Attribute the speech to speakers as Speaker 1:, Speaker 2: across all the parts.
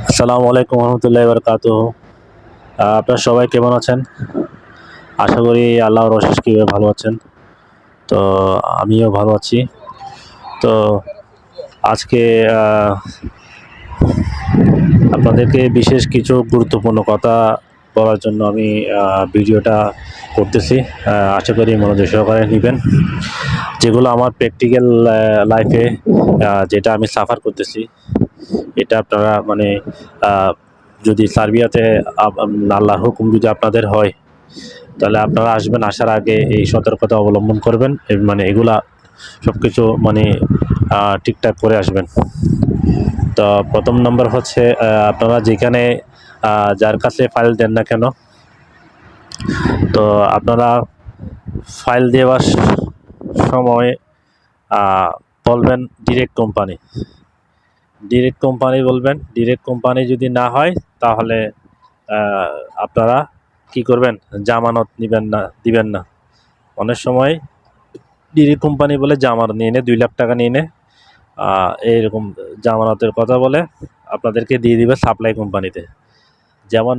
Speaker 1: আসসালামু আলাইকুম রহমতুল্লাহ বরকাত আপনার সবাই কেমন আছেন? আশা করি আল্লাহ রশেষ কীভাবে ভালো আছেন। তো, আমিও ভালো আছি। তো, আজকে আপনাদেরকে বিশেষ কিছু গুরুত্বপূর্ণ কথা বলার জন্য আমি ভিডিওটা করতেছি। আশা করি মনোযোগ সহকারে নেবেন। যেগুলো আমার প্র্যাকটিক্যাল লাইফে যেটা আমি সাফার করতেছি, এটা আপনারা মানে যদি সার্বিয়াতে আল্লাহ হুকুম যদি আপনাদের হয়, তাহলে আপনারা আসবেন, আসার আগে এই সতর্কতা অবলম্বন করবেন মানে এগুলা সব কিছু মানে ঠিকঠাক করে আসবেন। তো প্রথম নম্বর হচ্ছে আপনারা যেখানে যার কাছে ফাইল দেন না কেন? তো আপনারা ফাইল দেওয়ার সময় বলবেন ডিরেক্ট কোম্পানি ডিরেক্ট কোম্পানি বলবেন। ডিরেক্ট কোম্পানি যদি না হয়, তাহলে আপনারা কি করবেন? জামানত নেবেন না, দিবেন না। অনেক সময় ডিরেক্ট কোম্পানি বলে জামানত নিয়ে নে, দুই লাখ টাকা নিয়ে নে। এইরকম জামানতের কথা বলে আপনাদেরকে দিয়ে দিবে সাপ্লাই কোম্পানিতে যেমন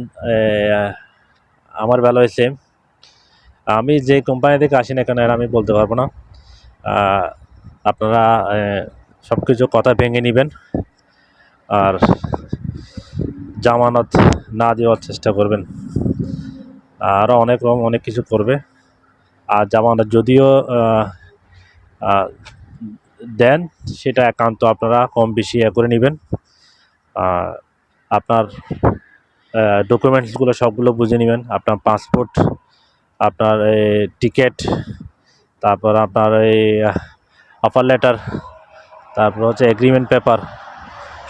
Speaker 1: আমার বেলা হয়েছে আমি যে কোম্পানি থেকে আসি না কেন আমি বলতে পারব না। আপনারা সব কিছু কথা ভেঙে নেবেন। আর জামানত না দেওয়ার চেষ্টা করবেন। আরও অনেক রকম অনেক কিছু করবে। আর জামানত যদিও দেন, সেটা একান্ত আপনারা কম বেশি ইয়ে করে নেবেন। আপনার ডকুমেন্টসগুলো সবগুলো বুঝে নেবেন। আপনার পাসপোর্ট আপনার টিকিট তারপর আপনার এই অফার লেটার তারপর হচ্ছে এগ্রিমেন্ট পেপার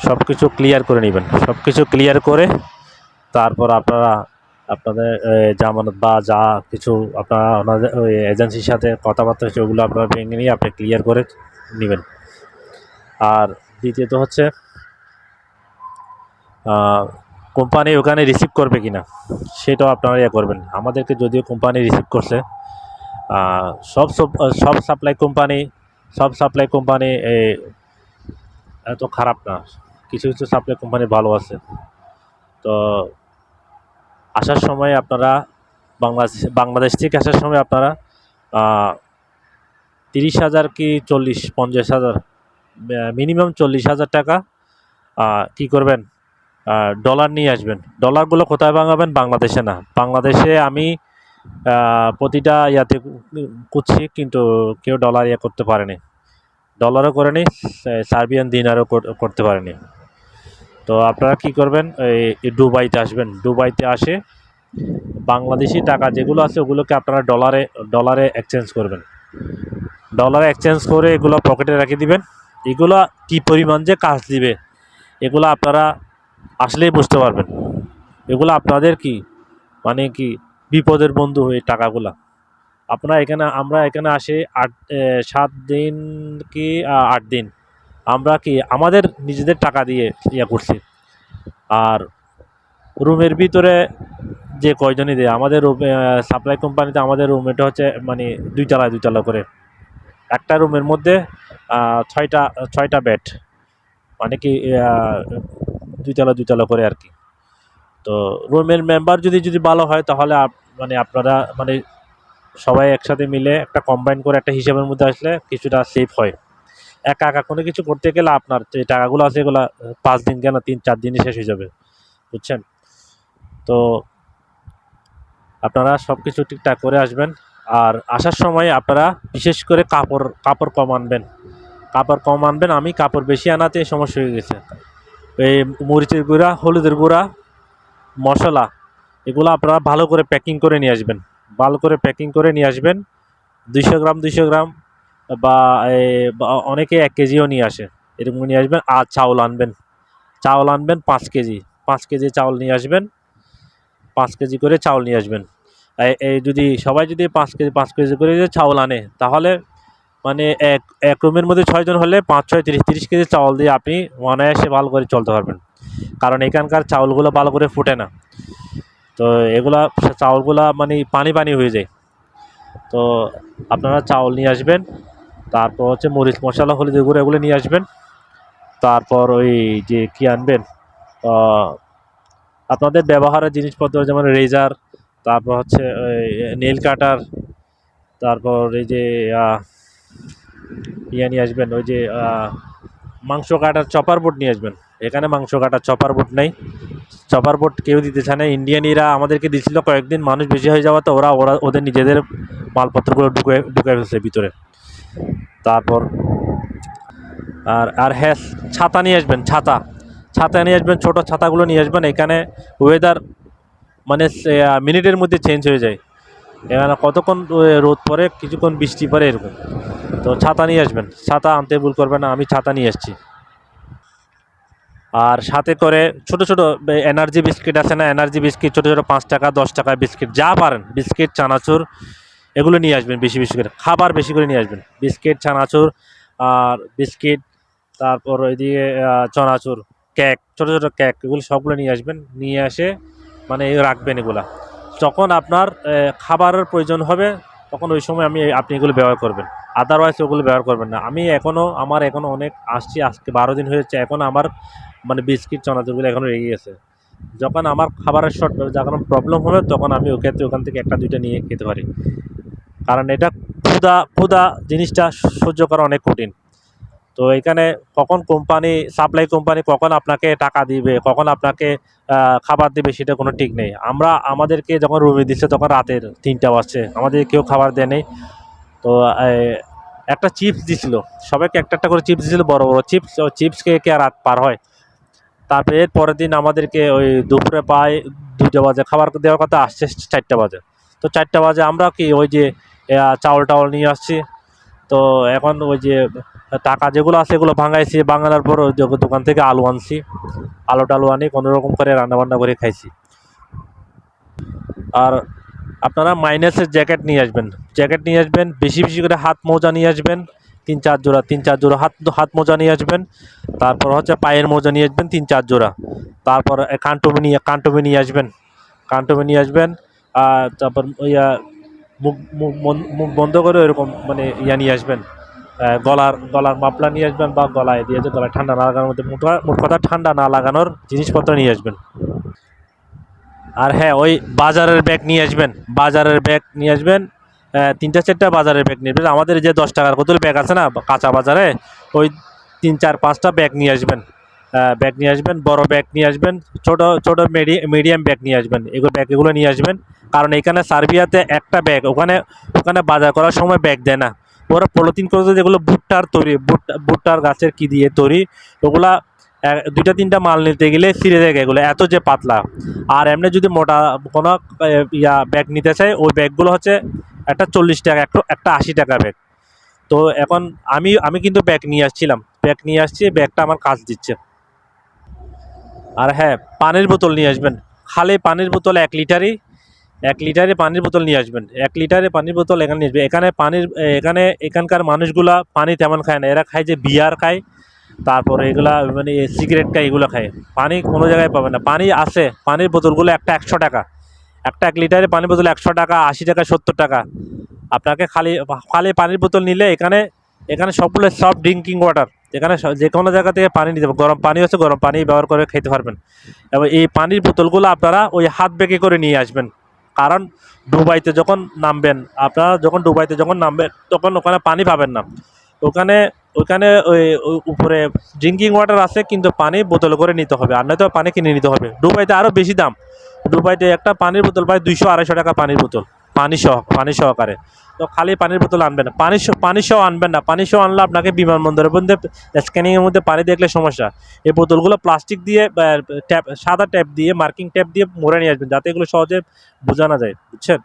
Speaker 1: সব কিছু ক্লিয়ার করে নেবেন। সব কিছু ক্লিয়ার করে তারপর আপনারা আপনাদের জামানত বা যা কিছু আপনারা ওনাদের, ওই এজেন্সির সাথে কথাবার্তা ওগুলো আপনারা ভেঙে নিয়ে আপনি ক্লিয়ার করে নেবেন। আর দ্বিতীয়ত হচ্ছে কোম্পানি ওখানে রিসিভ করবে কি না সেটাও আপনারা ইয়ে করবেন। আমাদেরকে যদিও কোম্পানি রিসিভ করছে সব সব সাপ্লাই কোম্পানি, সব সাপ্লাই কোম্পানি এত খারাপ না। কিছু কিছু সাপ্লাই কোম্পানি ভালো আছে। তো আসার সময় আপনারা বাংলাদেশ বাংলাদেশ থেকে আসার সময় আপনারা তিরিশ হাজার কি চল্লিশ, পঞ্চাশ হাজার মিনিমাম চল্লিশ হাজার টাকা কি করবেন? ডলার নিয়ে আসবেন। ডলারগুলো কোথায় ভাঙাবেন? বাংলাদেশে না। বাংলাদেশে আমি প্রতিটা ইয়াতে করছি কিন্তু কেউ ডলার ইয়ে করতে পারেনি। ডলারও করেনি সার্বিয়ান দিনারও কর- করতে পারেনি। তো আপনারা কি করবেন? এই দুবাইতে আসবেন। দুবাইতে আসে বাংলাদেশি টাকা যেগুলো আছে, ওগুলোকে আপনারা ডলারে ডলারে এক্সচেঞ্জ করবেন। ডলারে এক্সচেঞ্জ করে এগুলো পকেটে রেখে দিবেন। এগুলো কি পরিমাণ যে কাজ দিবে, এগুলো আপনারা আসলেই বুঝতে পারবেন। এগুলো আপনাদের কি? মানে কি বিপদের বন্ধু হয়ে টাকাগুলা? আপনারা এখানে, আমরা এখানে আসি আট সাত দিন কি আট দিন। আমরা কি আমাদের নিজেদের টাকা দিয়ে ইয়ে করছি। আর রুমের ভিতরে যে কয়জনই দেয়, আমাদের রুম সাপ্লাই কোম্পানিতে আমাদের রুম এটা হচ্ছে মানে দুই তলায় দুই তলা করে। একটা রুমের মধ্যে ছয়টা ছয়টা বেড। মানে কি আহ, দুই তলা দুই তলা করে আর কি। তো রুমের মেম্বার যদি যদি ভালো হয় তাহলে মানে আপনারা মানে সবাই একসাথে মিলে একটা কম্বাইন করে একটা হিসাবের মধ্যে আসলে কিছুটা সেফ হয়। একা একা কোনো কিছু করতে গেলে আপনার যে টাকাগুলো আছে এগুলো পাঁচ দিন কেন তিন চার দিনে শেষ হয়ে যাবে। বুঝছেন? তো আপনারা সব কিছু ঠিকঠাক করে আসবেন। আর আসার সময় আপনারা বিশেষ করে কাপড় কাপড় কম আনবেন। কাপড় কম আনবেন আমি কাপড় বেশি আনাতে সমস্যা হয়ে গেছে। এই মরিচের গুঁড়া, হলুদের গুঁড়া, মশলা, এগুলো আপনারা ভালো করে প্যাকিং করে নিয়ে আসবেন। ভালো করে প্যাকিং করে নিয়ে আসবেন। দুইশো গ্রাম দুইশো গ্রাম বা অনেকে এক কেজিও নিয়ে আসে। এরকম নিয়ে আসবেন আর চাউল আনবেন। চাউল আনবেন পাঁচ কেজি। পাঁচ কেজি চাউল নিয়ে আসবেন। পাঁচ কেজি করে চাউল নিয়ে আসবেন। এই- যদি সবাই যদি পাঁচ কেজি পাঁচ কেজি করে চাউল আনে, তাহলে মানে এক এক রুমের মধ্যে ছয়জন হলে পাঁচ, ছয়, তিরিশ তিরিশ কেজি চাউল দিয়ে আপনি অনায়াসে ভালো করে চলতে পারবেন। কারণ এখানকার চাউলগুলো ভালো করে ফুটে না। তো এগুলা চাউলগুলা মানে পানি পানি হয়ে যায়। তো আপনারা চাউল নিয়ে আসবেন, তারপর হচ্ছে মরিচ মশলা হলুদ গুঁড়ো এগুলো নিয়ে আসবেন। তারপর ওই যে কি আনবেন? আপনাদের ব্যবহারের জিনিসপত্র যেমন রেজার, তারপর হচ্ছে নেল কাটার, তারপর এই যে ইয়ে নিয়ে আসবেন, ওই যে মাংস কাটার চপার বোর্ড নিয়ে আসবেন। এখানে মাংস কাটার চপার বোর্ড নেই। চপার বোর্ড কেউ দিতে চায় না। ইন্ডিয়ানিরা আমাদেরকে দিছিল কয়েকদিন, মানুষ বেশি হয়ে যাওয়াতে ওরা ওরা ওদের নিজেদের মালপত্রগুলো ঢুকে ঢুকে ফেলছে ভিতরে। তারপর, আর আর হ্যাঁ ছাতা নিয়ে আসবেন, ছাতা। ছাতা নিয়ে আসবেন, ছোটো ছাতাগুলো নিয়ে আসবেন। এখানে ওয়েদার মানে মিনিটের মধ্যে চেঞ্জ হয়ে যায়। এখানে কতক্ষণ রোদ পড়ে কিছুক্ষণ বৃষ্টি পড়ে এরকম। তো ছাতা নিয়ে আসবেন। ছাতা আনতে ভুল করবেন না আমি ছাতা নিয়ে এসেছি আর সাথে করে ছোট ছোট এনার্জি বিস্কিট আছে না এনার্জি বিস্কিট ছোট ছোট পাঁচ টাকা দশ টাকা বিস্কিট যা পারেন। বিস্কিট চানাচুর এগুলো নিয়ে আসবেন বেশি বেশি করে। খাবার বেশি করে নিয়ে আসবেন। বিস্কিট চানাচুর আর বিস্কিট তারপর আহ, চানাচুর কেক ছোট ছোট কেক এগুলো সবগুলো নিয়ে আসবেন। নিয়ে এসে মানে রাখবেন এগুলা। যখন আপনার খাবারের প্রয়োজন হবে, তখন ওই সময় আমি আপনি এগুলো ব্যবহার করবেন। আদারওয়াইজ ওগুলো ব্যবহার করবেন না। আমি এখনও আমার এখনও অনেক আসছি, আজকে বারো দিন হয়েছে, এখন আমার মানে বিস্কিট, চানাচুরগুলো এখনও রেগে গেছে। যখন আমার খাবারের শর্ট যখন প্রবলেম হবে, তখন আমি ওই ক্ষেত্রে ওখান থেকে একটা, দুইটা নিয়ে খেতে পারি। কারণ এটা ক্ষুদা ক্ষুদা জিনিসটা সহ্য করা অনেক কঠিন। তো এখানে কখন কোম্পানি সাপ্লাই কোম্পানি কখন আপনাকে টাকা দিবে, কখন আপনাকে খাবার দিবে সেটা কোনো ঠিক নেই। আমরা, আমাদেরকে যখন রুমে দিচ্ছে তখন রাতের তিনটা বাজছে। আমাদের কেউ খাবার দেয় নেই। তো একটা চিপস দিছিল। সবাইকে একটা একটা করে চিপস দিছিল, বড় বড় চিপস চিপস খেয়ে কে রাত পার হয়? তারপরে এর পরের দিন আমাদেরকে ওই দুপুরে পায় দুইটা বাজে খাবার দেওয়ার কথা আসছে চারটা বাজে। তো চারটা বাজে আমরা কি ওই যে চাউল টাউল নিয়ে আসছি। তো এখন ওই যে টাকা যেগুলো আছে এগুলো ভাঙাইছি, ভাঙানোর পর দোকান থেকে আলু আনছি, আলু টালু আনি কোনো রকম করে রান্না বান্না করে খাইছি। আর আপনারা মাইনাসের জ্যাকেট নিয়ে আসবেন। জ্যাকেট নিয়ে আসবেন, বেশি বেশি করে হাত মোজা নিয়ে আসবেন, তিন চার জোড়া, তিন চার জোড়া হাত হাত মোজা নিয়ে আসবেন। তারপর হচ্ছে পায়ের মোজা নিয়ে আসবেন, তিন চার জোড়া। তারপর কানটুমি নিয়ে কানটুমি নিয়ে আসবেন। কানটুমি নিয়ে আসবেন, আর তারপর ইয়া মুখ মুখ বন- মুখ বন্ধ করে এরকম মানে ইয়া নিয়ে আসবেন। গলার গলার মাপলা নিয়ে আসবেন বা গলায় দিয়ে যে গলায় ঠান্ডা না লাগানোর মধ্যে মোট কথা- ঠান্ডা না লাগানোর জিনিসপত্র নিয়ে আসবেন। আর হ্যাঁ ওই বাজারের ব্যাগ নিয়ে আসবেন। বাজারের ব্যাগ নিয়ে আসবেন তিনটা, চারটা বাজারের ব্যাগ নিয়ে আসবেন। আমাদের যে দশ টাকার কত ব্যাগ আছে না, কাঁচা বাজারে, ওই তিন, চার, পাঁচটা ব্যাগ নিয়ে আসবেন। ব্যাগ নিয়ে আসবেন, বড় ব্যাগ নিয়ে আসবেন, ছোট ছোট মিডিয়াম ব্যাগ নিয়ে আসবেন। এগুলো ব্যাগ এগুলো নিয়ে আসবেন। কারণ এখানে সার্বিয়াতে একটা ব্যাগ, ওখানে ওখানে বাজার করার সময় ব্যাগ দেয় না। ওরা পলিথিন করে যেগুলো ভুট্টার তৈরি, ভুট্টা, ভুট্টার গাছের কি দিয়ে তৈরি, ওগুলা দুইটা তিনটা মাল নিতে গেলে ফিরে যায় এগুলো, এত যে পাতলা। আর এমনি যদি মোটা কোনো ইয়া ব্যাগ নিতে চাই ওই ব্যাগগুলো হচ্ছে একটা চল্লিশ টাকা, একটা একটা আশি টাকা ব্যাগ তো এখন আমি আমি কিন্তু ব্যাগ নিয়ে আসছিলাম ব্যাগ নিয়ে আসছি ব্যাগটা আমার কাজ দিচ্ছে। আর হ্যাঁ পানির বোতল নিয়ে আসবেন। খালি পানির বোতল এক লিটারই এক লিটারে পানির বোতল নিয়ে আসবেন। এক লিটারে পানির বোতল এখানে নিয়ে আসবেন। এখানে পানির, এখানে এখানকার মানুষগুলা পানি তেমন খায় না। এরা খায় যে বিয়ার খায়, তারপরে এগুলা মানে সিগারেট খায়, এগুলো খায়। পানি কোনো জায়গায় পাবে না। পানি আসে পানির বোতলগুলো একটা একশো টাকা। একটা এক লিটারে পানির বোতল একশো টাকা, আশি টাকা, সত্তর টাকা। আপনাকে খালি খালি পানির বোতল নিলে এখানে এখানে সবগুলো সব ড্রিঙ্কিং ওয়াটার এখানে যে কোনো জায়গা থেকে পানি নিতে গরম পানি হচ্ছে গরম পানি ব্যবহার করে খেতে পারবেন। এবং এই পানির বোতলগুলো আপনারা ওই হাত ব্যাগে করে নিয়ে আসবেন। কারণ ডুবাইতে যখন নামবেন, আপনারা যখন ডুবাইতে যখন নামবেন, তখন ওখানে পানি পাবেন না। ওখানে ওখানে ওই উপরে ড্রিঙ্কিং ওয়াটার আছে, কিন্তু পানি বোতল করে নিতে হবে, আর নয়তো পানি কিনে নিতে হবে। ডুবাইতে আরও বেশি দাম। ডুবাইতে একটা পানির বোতল প্রায় দুইশো আড়াইশো টাকা পানির বোতল। পানি সহ, পানি সহকারে। তো খালি পানির বোতল আনবেন না। পানি পানি সহ আনবেন না। পানি সহ আনলে আপনাকে বিমানবন্দরের মধ্যে, স্ক্যানিংয়ের মধ্যে পানি দেখলে সমস্যা। এই বোতলগুলো প্লাস্টিক দিয়ে ট্যাপ, সাদা ট্যাপ দিয়ে, মার্কিং ট্যাপ দিয়ে মোড়ে নিয়ে আসবেন যাতে এগুলো সহজে বোঝা না যায়। বুঝছেন?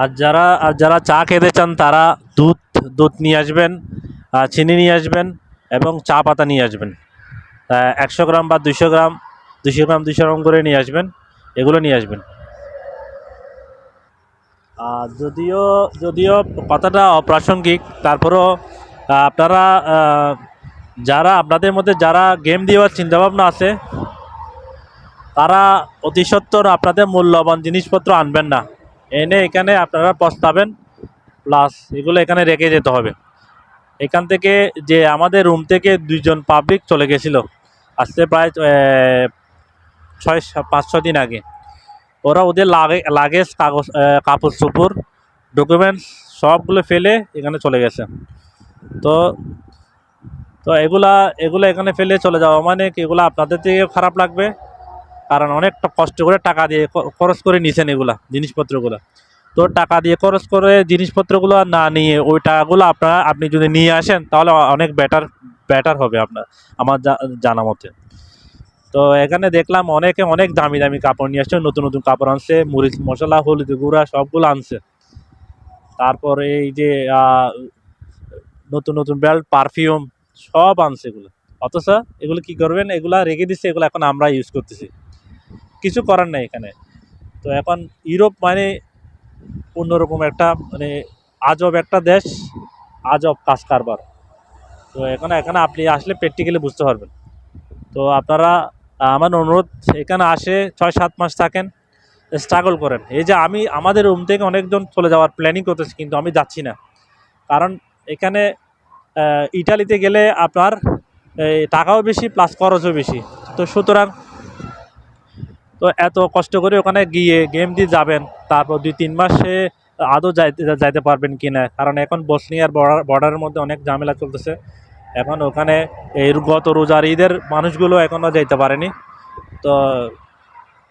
Speaker 1: আর যারা আর যারা চা খেতে চান, তারা দুধ দুধ নিয়ে আসবেন চিনি নিয়ে আসবেন এবং চা পাতা নিয়ে আসবেন। একশো গ্রাম বা দুশো গ্রাম দুশো গ্রাম দুশো গ্রাম করে নিয়ে আসবেন। এগুলো নিয়ে আসবেন। যদিও যদিও কথাটা অপ্রাসঙ্গিক, তারপরেও আপনারা যারা, আপনাদের মধ্যে যারা গেম দেওয়ার চিন্তাভাবনা আছে, তারা অতি সত্বর আপনাদের মূল্যবান জিনিসপত্র আনবেন না। এনে এখানে আপনারা পস্তাবেন প্লাস এগুলো এখানে রেখে যেতে হবে। এখান থেকে যে আমাদের রুম থেকে দুইজন পাবলিক চলে গেছিল। আসতে প্রায় ছয় পাঁচ ছ দিন আগে। ওরা ওদের লাগে লাগেজ, কাগজ কাপড় চোপড় ডকুমেন্টস সবগুলো ফেলে এখানে চলে গেছে। তো তো এগুলা, এগুলো এখানে ফেলে চলে যাওয়া মানে কি, এগুলো আপনাদের থেকে খারাপ লাগবে। কারণ অনেকটা কষ্ট করে টাকা দিয়ে খরচ করে নিছেন এগুলা, জিনিসপত্রগুলো। তো টাকা দিয়ে খরচ করে জিনিসপত্রগুলো না নিয়ে ওই টাকাগুলো আপনারা, আপনি যদি নিয়ে আসেন, তাহলে অনেক বেটার বেটার হবে আপনার, আমার জানা মতে। তো এখানে দেখলাম অনেকে অনেক দামি দামি কাপড় নিয়ে আসছে, নতুন নতুন কাপড় আনছে, মরিচ, মশলা, হলুদ গুঁড়া সবগুলো আনছে। তারপর এই যে নতুন নতুন বেল্ট পারফিউম সব আনছে এগুলো। অথচ এগুলো কি করবেন? এগুলা রেখে দিচ্ছে এগুলো এখন আমরা ইউজ করতেছি। কিছু করার নেই এখানে। তো এখন ইউরোপ মানে অন্যরকম একটা মানে আজব একটা দেশ, আজব কাজ কারবার। তো এখন, এখানে আপনি আসলে প্র্যাকটিক্যালি বুঝতে পারবেন। তো আপনারা আমার অনুরোধ, এখানে আসে, ছয়, সাত মাস থাকেন স্ট্রাগল করেন। এই যে আমি, আমাদের রুম থেকে অনেকজন চলে যাওয়ার প্ল্যানিং করতেছি, কিন্তু আমি যাচ্ছি না। কারণ এখানে ইটালিতে গেলে আপনার টাকাও বেশি প্লাস খরচও বেশি। তো সুতরাং, তো এত কষ্ট করে ওখানে গিয়ে গেম দিয়ে যাবেন, তারপর দুই, তিন মাসে আদৌ যাইতে যাইতে পারবেন কি না কারণ এখন বসনিয়ার বর্ডার বর্ডারের মধ্যে অনেক ঝামেলা চলতেছে। এখন ওখানে এই গত রোজার ঈদের মানুষগুলো এখনও যাইতে পারেনি। তো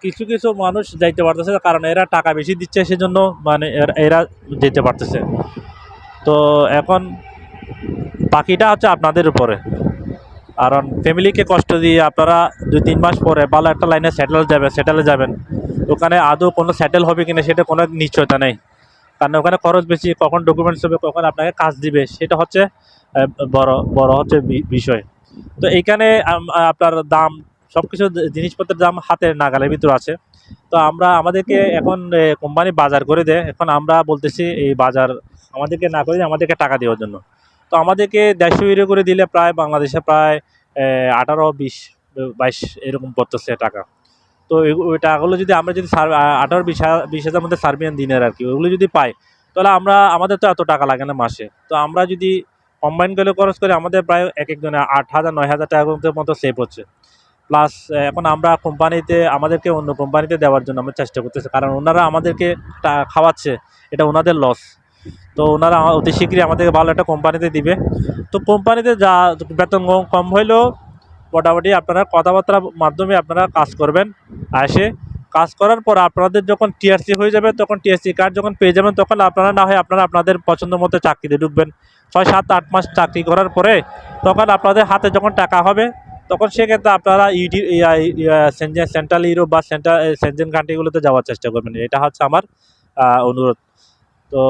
Speaker 1: কিছু কিছু মানুষ যাইতে পারতেছে, কারণ এরা টাকা বেশি দিচ্ছে সেজন্য মানে এরা- যেতে পারতেছে। তো এখন বাকিটা হচ্ছে আপনাদের উপরে। কারণ ফ্যামিলিকে কষ্ট দিয়ে আপনারা দুই তিন মাস পরে ভালো একটা লাইনে সেটেল যাবে সেটেলে যাবেন। ওখানে আদৌ কোনো সেটেল হবে কিনা সেটা কোনো নিশ্চয়তা নেই। কারণ ওখানে খরচ বেশি, কখন ডকুমেন্টস হবে, কখন আপনাকে কাজ দিবে, সেটা হচ্ছে বড় বড় হচ্ছে বিষয়। তো এইখানে আপনার দাম সব কিছু জিনিসপত্রের দাম হাতের নাগালের ভিতর আছে। তো আমরা, আমাদেরকে এখন কোম্পানি বাজার করে দেয় এখন আমরা বলতেছি, এই বাজার আমাদেরকে না করে আমাদেরকে টাকা দেওয়ার জন্য। তো আমাদেরকে দেড়শো ইউরো করে দিলে প্রায় বাংলাদেশে প্রায় আঠারো, বিশ, বাইশ, এরকম পড়তেছে টাকা। তো ওই টাকাগুলো যদি আমরা যদি সার আঠারো, বিশ হাজার বিশ হাজার মধ্যে সার্বিয়ান দিনের আর কি, ওগুলো যদি পাই, তাহলে আমরা, আমাদের তো এত টাকা লাগে না মাসে। তো আমরা যদি কম্বাইন করে খরচ করে, আমাদের প্রায় এক একজনে আট হাজার, নয় হাজার টাকার মতো সেভ হচ্ছে। প্লাস এখন আমরা কোম্পানিতে আমাদেরকে অন্য কোম্পানিতে দেওয়ার জন্য আমরা চেষ্টা করতেছি, কারণ ওনারা আমাদেরকে খাওয়াচ্ছে, এটা ওনাদের লস তো ওনারা অতি শীঘ্রই আমাদেরকে ভালো একটা কোম্পানিতে দিবে। তো কোম্পানিতে যা বেতন কম হইলেও মোটামুটি আপনারা কথাবার্তার মাধ্যমে আপনারা কাজ করবেন, আসে। কাজ করার পর আপনাদের যখন টিআরসি হয়ে যাবে, তখন টিআরসি কার্ড যখন পেয়ে যাবেন, তখন আপনারা না হয় আপনারা আপনাদের পছন্দ মতো চাকরিতে ঢুকবেন। ছয়, সাত, আট মাস চাকরি করার পরে তখন আপনাদের হাতে যখন টাকা হবে, তখন সেক্ষেত্রে আপনারা ইডি সেন্ট্রাল ইউরোপ বা সেন্ট্রাল সেনজেন কান্ট্রিগুলোতে যাওয়ার চেষ্টা করবেন। এটা হচ্ছে আমার অনুরোধ। তো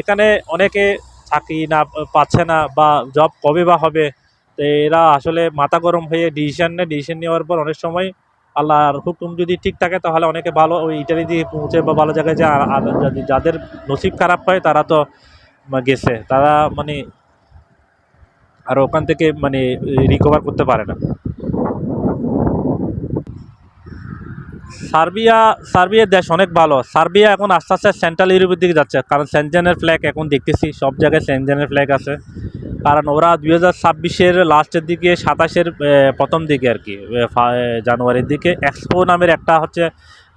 Speaker 1: এখানে অনেকে চাকরি না পাচ্ছে না বা জব কবে বা হবে তো এরা আসলে মাথা গরম হয়ে ডিসিশন নেয় ডিসিশন নেওয়ার পর অনেক সময় আল্লাহর হুকুম যদি ঠিক থাকে তাহলে অনেকে ভালো ওই ইটালি দিয়ে পৌঁছে বা ভালো জায়গায় যায়। আর যাদের নসিব খারাপ হয় তারা তো গেছে। তারা মানে আর ওখান থেকে মানে রিকভার করতে পারে না। সার্বিয়া সার্বিয়ার দেশ অনেক ভালো। সার্বিয়া এখন আস্তে আস্তে সেন্ট্রাল ইউরোপের দিকে যাচ্ছে। কারণ সেনজেনের ফ্ল্যাগ এখন দেখতেছি। সব জায়গায় সেনজেনের ফ্ল্যাগ আছে। কারণ ওরা দুই হাজার ছাব্বিশের লাস্টের দিকে, সাতাশের প্রথম দিকে আর কি জানুয়ারির দিকে। এক্সপো নামের একটা হচ্ছে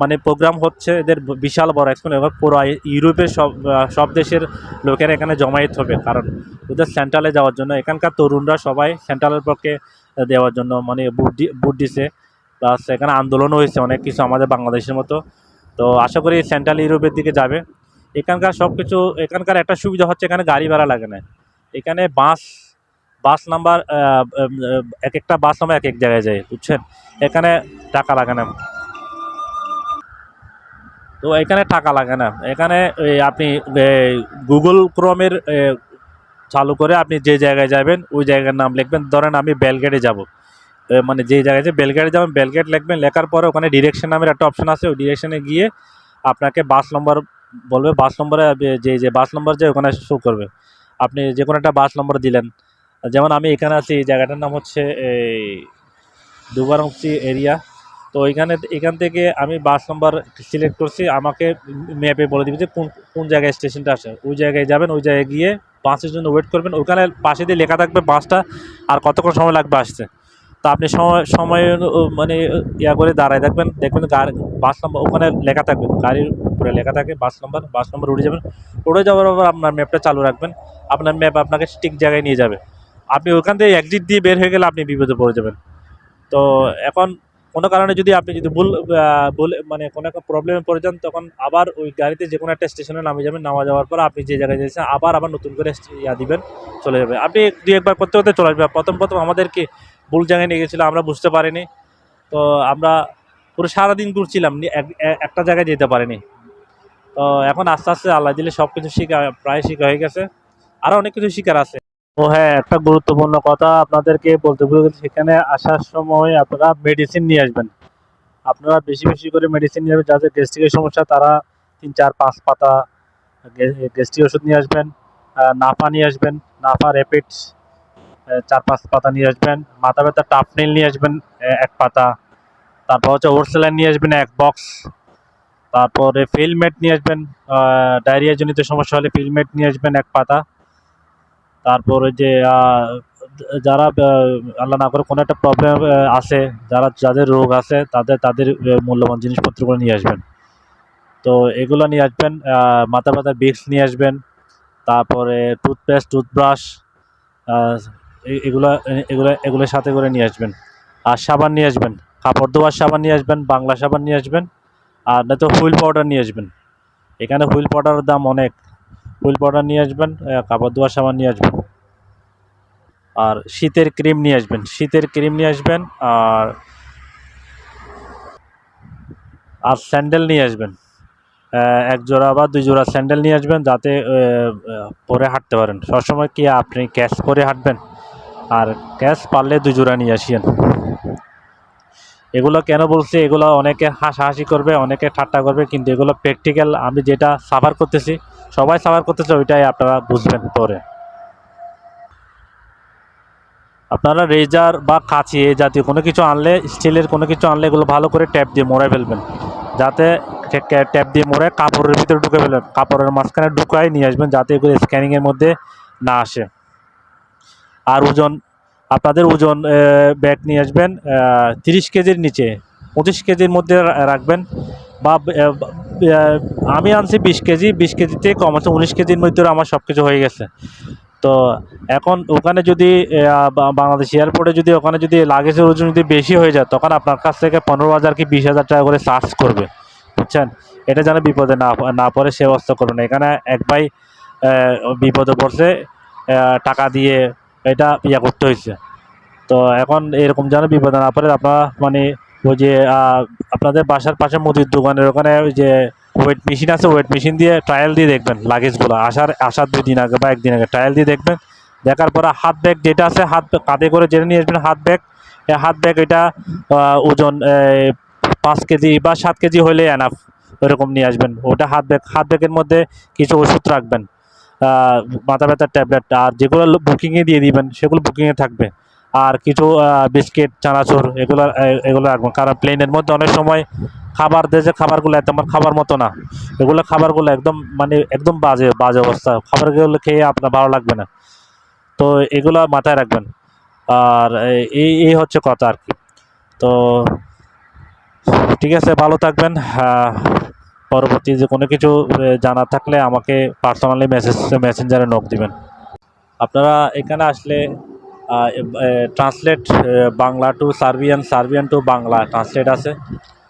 Speaker 1: মানে প্রোগ্রাম হচ্ছে, এদের বিশাল বড় এক্সপো এবার পুরো ইউরোপের সব সব দেশের লোকেরা এখানে জমায়েত হবে। কারণ ওদের সেন্ট্রালে যাওয়ার জন্য, এখানকার তরুণরা সবাই সেন্ট্রালের পক্ষে দেওয়ার জন্য মানে বুট দিছে। প্লাস এখানে আন্দোলনও হয়েছে, অনেক কিছু আমাদের বাংলাদেশের মতো। তো আশা করি সেন্ট্রাল ইউরোপের দিকে যাবে। এখানকার সব কিছু এখানকার একটা সুবিধা হচ্ছে, এখানে গাড়ি ভাড়া লাগে না। এখানে বাস বাস নাম্বার এক একটা বাস নাম্বার এক এক জায়গায় যায়, বুঝছেন? এখানে টাকা লাগে না। তো এখানে টাকা লাগে না। এখানে আপনি গুগল ক্রোমের চালু করে আপনি যে জায়গায় যাবেন, ওই জায়গার নাম লিখবেন। ধরেন আমি বেলগেটে যাব। মানে যে জায়গায় যে বেলগেটে যাবেন বেলগেট লিখবেন, লেখার পরে ওখানে ডিরেকশন নামের একটা অপশন আছে, ওই ডিরেকশনে গিয়ে আপনাকে বাস নম্বর বলবে। বাস নম্বরে যে যে বাস নম্বর যে ওখানে শো করবে। আপনি যে কোনো একটা বাস নম্বর দিলেন। যেমন আমি এখানে আছি জায়গাটার নাম হচ্ছে এই দুবারংসি এরিয়া। তো এখানে, এখান থেকে আমি বাস নম্বর সিলেক্ট করছি, আমাকে ম্যাপে বলে দিবে যে কোন কোন জায়গায় স্টেশনটা আসে ওই জায়গায় যাবেন, ওই জায়গায় গিয়ে বাসের জন্য ওয়েট করবেন। ওখানে পাশে দিয়ে লেখা থাকবে বাসটা, আর কতক্ষণ সময় লাগবে আসতে। তো আপনি সময় সময় মানে ইয়া করে দাঁড়ায় থাকবেন, দেখবেন গাড়ি, বাস নম্বর, ওখানে লেখা থাকবে, গাড়ির উপরে লেখা থাকে, বাস নম্বর বাস নম্বর উঠে যাবেন উঠে যাওয়ার পর আপনার ম্যাপটা চালু রাখবেন, আপনার ম্যাপ আপনাকে ঠিক জায়গায় নিয়ে যাবে। আপনি ওখান থেকে এক্সিট দিয়ে বের হয়ে গেলে আপনি বিপদে পড়ে যাবেন। তো এখন কোনো কারণে যদি আপনি যদি ভুল বলে মানে কোনো একটা প্রবলেমে পড়ে যান, তখন আবার ওই গাড়িতে যে কোনো একটা স্টেশনে নামে যাবেন, নামা যাওয়ার পর আপনি যে জায়গায় যাচ্ছেন, আবার আবার নতুন করে ইয়া দিবেন, চলে যাবে। আপনি দুই একবার করতে করতে চলে আসবে প্রথম প্রথম আমাদেরকে ভুল জায়গায় নিয়ে গেছিল, আমরা বুঝতে পারিনি। তো আমরা পুরো সারাদিন ঘুরছিলাম একটা জায়গায় যেতে পারিনি। তো এখন আস্তে আস্তে আল্লাহ দিলে সব কিছু শিখা, প্রায় শিখা হয়ে গেছে। আরও অনেক কিছু শিকার আছে। ও হ্যাঁ একটা গুরুত্বপূর্ণ কথা আপনাদেরকে বলতে গেছি। সেখানে আসার সময় আপনারা মেডিসিন নিয়ে আসবেন। আপনারা বেশি বেশি করে মেডিসিন নিয়ে আসবেন যাদের গ্যাস্ট্রিকের সমস্যা, তারা তিন, চার, পাঁচ পাতা গ্যাস্ট্রিক ওষুধ নিয়ে আসবেন নাফা নিয়ে আসবেন, নাফা র্যাপিডস চার পাঁচ পাতা নিয়ে আসবেন। মাথা ব্যথা টাপনিল নিয়ে আসবেন এক পাতা। তারপর হচ্ছে ওরসেলাইন নিয়ে আসবেন, এক বক্স তারপরে ফিলমেট নিয়ে আসবেন ডায়রিয়া জনিত সমস্যা হলে ফিলমেট নিয়ে আসবেন, এক পাতা। তারপরে যে যারা আল্লাহ না করে কোনো একটা প্রবলেম আছে, যারা, যাদের রোগ আছে, তাদের তাদের মূল্যবান জিনিসপত্রগুলো নিয়ে আসবেন। তো এগুলো নিয়ে আসবেন মাথা ব্যথার বিক্স নিয়ে আসবেন। তারপরে টুথপেস্ট টুথব্রাশ এগুলো এগুলো এগুলোর সাথে করে নিয়ে আসবেন। আর সাবান নিয়ে আসবেন। কাপড় ধোয়ার সাবান নিয়ে আসবেন, বাংলা সাবান নিয়ে আসবেন, আর নয়তো হুইল পাউডার নিয়ে আসবেন। এখানে হুইল পাউডারের দাম অনেক। হুইল পাউডার নিয়ে আসবেন কাপড় ধোয়ার সাবান নিয়ে আসবেন। আর শীতের ক্রিম নিয়ে আসবেন। শীতের ক্রিম নিয়ে আসবেন, আর আর স্যান্ডেল নিয়ে আসবেন। এক জোড়া বা দুই জোড়া স্যান্ডেল নিয়ে আসবেন, যাতে পরে হাঁটতে পারেন। সবসময় কি আপনি ক্যাশ করে হাঁটবেন? আর ক্যাশ পারলে দুই জোড়া নিয়ে আসিয়েন। এগুলো কেন বলছি? এগুলো অনেকে হাসাহাসি করবে, অনেকে ঠাট্টা করবে, কিন্তু এগুলো প্র্যাকটিক্যাল আমি যেটা সাফার করতেছি, সবাই সাফার করতেছে, ওইটাই আপনারা বুঝবেন পরে। আপনারা রেজার বা কাঁচি এই জাতীয় কোনো কিছু আনলে, স্টিলের কোনো কিছু আনলে এগুলো ভালো করে ট্যাপ দিয়ে মোড়ায় ফেলবেন। যাতে ট্যাপ দিয়ে মোড়ে কাপড়ের ভিতরে ঢুকে ফেলবেন কাপড়ের মাঝখানে ঢুকায় নিয়ে আসবেন, যাতে এগুলো স্ক্যানিংয়ের মধ্যে না আসে। আর ওজন আপনাদের ওজন ব্যাগ নিয়ে আসবেন তিরিশ কেজির নিচে, পঁচিশ কেজির মধ্যে রাখবেন। বা আমি আনছি বিশ কেজি, বিশ কেজিতে কম আছে, উনিশ কেজির মধ্যে আমার সব কিছু হয়ে গেছে। তো এখন ওখানে যদি বাংলাদেশ এয়ারপোর্টে যদি ওখানে যদি লাগেজের ওজন যদি বেশি হয়ে যায়, তখন আপনার কাছ থেকে পনেরো হাজার কি বিশ হাজার টাকা করে চার্জ করবে। বুঝছেন? এটা যেন বিপদে না না পড়ে, সে ব্যবস্থা করবেন এখানে এক ভাই বিপদে পড়ছে টাকা দিয়ে এটা ইয়া করতে হয়েছে তো এখন এরকম যেন বিপদে না পড়ে আপনারা মানে ওই যে আপনাদের বাসার পাশে মুদির দোকানের ওখানে ওই যে ওয়েট মেশিন আছে ওয়েট মেশিন দিয়ে ট্রায়াল দিয়ে দেখবেন লাগেজগুলো আসার আসার দুই দিন আগে বা একদিন আগে ট্রায়াল দিয়ে দেখবেন। দেখার পরে হাত ব্যাগ যেটা আছে, হাত কাঁধে করে যেটা নিয়ে আসবেন হাত ব্যাগ হাত ব্যাগ এটা ওজন পাঁচ কেজি বা সাত কেজি হলে এনাফ ওরকম নিয়ে আসবেন। ওটা হাত ব্যাগ হাত ব্যাগের মধ্যে কিছু ওষুধ রাখবেন। মাথা ব্যথার ট্যাবলেট আর যেগুলো বুকিংয়ে দিয়ে দিবেন, সেগুলো বুকিংয়ে থাকবে। আর কিছু বিস্কিট চানাচুর, এগুলো এগুলো রাখবেন। কারণ প্লেনের মধ্যে অনেক সময় খাবার দেয় খাবারগুলো একদম খাবার মতো না। এগুলো খাবারগুলো একদম মানে একদম বাজে বাজে অবস্থা। খাবারগুলো খেয়ে আপনার ভালো লাগবে না। তো এগুলো মাথায় রাখবেন। আর এই এই হচ্ছে কথা আর কি। তো ঠিক আছে, ভালো থাকবেন। পরবর্তী যে কোনো কিছু জানার থাকলে আমাকে পার্সোনালি মেসেজ মেসেঞ্জারে নক দিবেন। আপনারা এখানে আসলে translate Bangla to Serbian Serbian to Bangla translate আছে।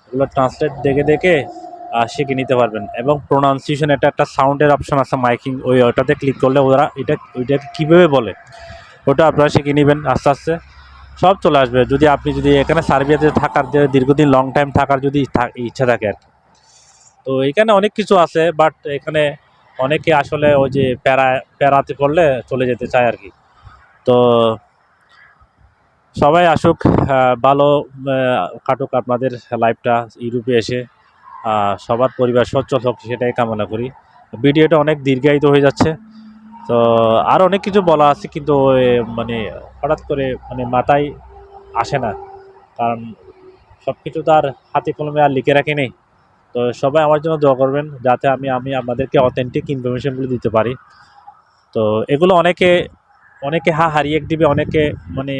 Speaker 1: এগুলো ট্রান্সলেট দেখে দেখে শিখে নিতে পারবেন। এবং প্রোনাউন্সিয়েশন এটা একটা সাউন্ডের অপশন আছে মাইকিং ওই ওটাতে ক্লিক করলে ওরা এটা ওইটাকে কীভাবে বলে, ওটা আপনারা শিখে নেবেন আস্তে আস্তে। সব চলে আসবে। যদি আপনি যদি এখানে সার্বিয়াতে থাকার দীর্ঘদিন লং টাইম থাকার যদি ইচ্ছা থাকে আর কি। তো এখানে অনেক কিছু আছে বাট এখানে অনেকে আসলে ওই যে প্যারা, প্যারাতে করলে চলে যেতে চায় আর কি তো সবাই আসুক ভালো কাটুক আপনাদের লাইফটা ইউরোপে এসে সবার পরিবার সচ্ছল হোক, সেটাই কামনা করি। ভিডিওটা অনেক দীর্ঘায়িত হয়ে যাচ্ছে। তো আর অনেক কিছু বলা আছে, কিন্তু মানে হঠাৎ করে মানে মাথায় আসে না। কারণ সব কিছু তো আর হাতে কলমে আর লিখে রাখি নেই। তো সবাই আমার জন্য দোয়া করবেন যাতে আমি আমি আপনাদেরকে অথেন্টিক ইনফরমেশনগুলো দিতে পারি। তো এগুলো অনেকে অনেকে হা হারিয়ে দিবে অনেকে মানে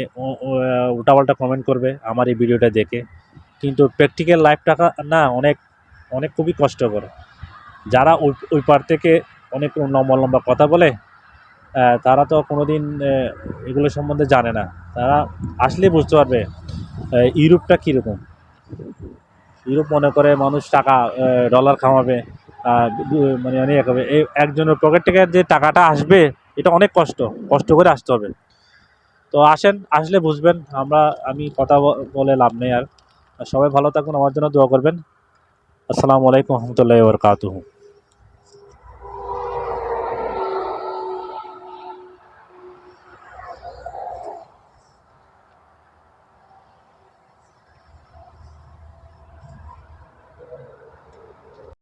Speaker 1: উল্টাপাল্টা কমেন্ট করবে আমার এই ভিডিওটা দেখে। কিন্তু প্র্যাকটিক্যাল লাইফটা না অনেক অনেক খুবই কষ্টকর। যারা ওই ওই পার থেকে অনেক লম্বা লম্বা কথা বলে তারা তো কোনোদিন আহ, এগুলো সম্বন্ধে জানে না। তারা আসলে বুঝতে পারবে ইউরোপটা কীরকম। ইউরোপ মনে করে মানুষ টাকা ডলার খামাবে মানে অনেক হবে। এই একজনের পকেট থেকে যে টাকাটা আসবে, এটা অনেক কষ্ট কষ্ট করে আসতে হবে। তো আসেন, আসলে বুঝবেন, আমরা, আমি কথা বলে লাভ নেই আর। সবাই ভালো থাকুন, আমার জন্য দোয়া করবেন। আসসালামু আলাইকুম, রহমতুল্লাহ বরকাতুহু।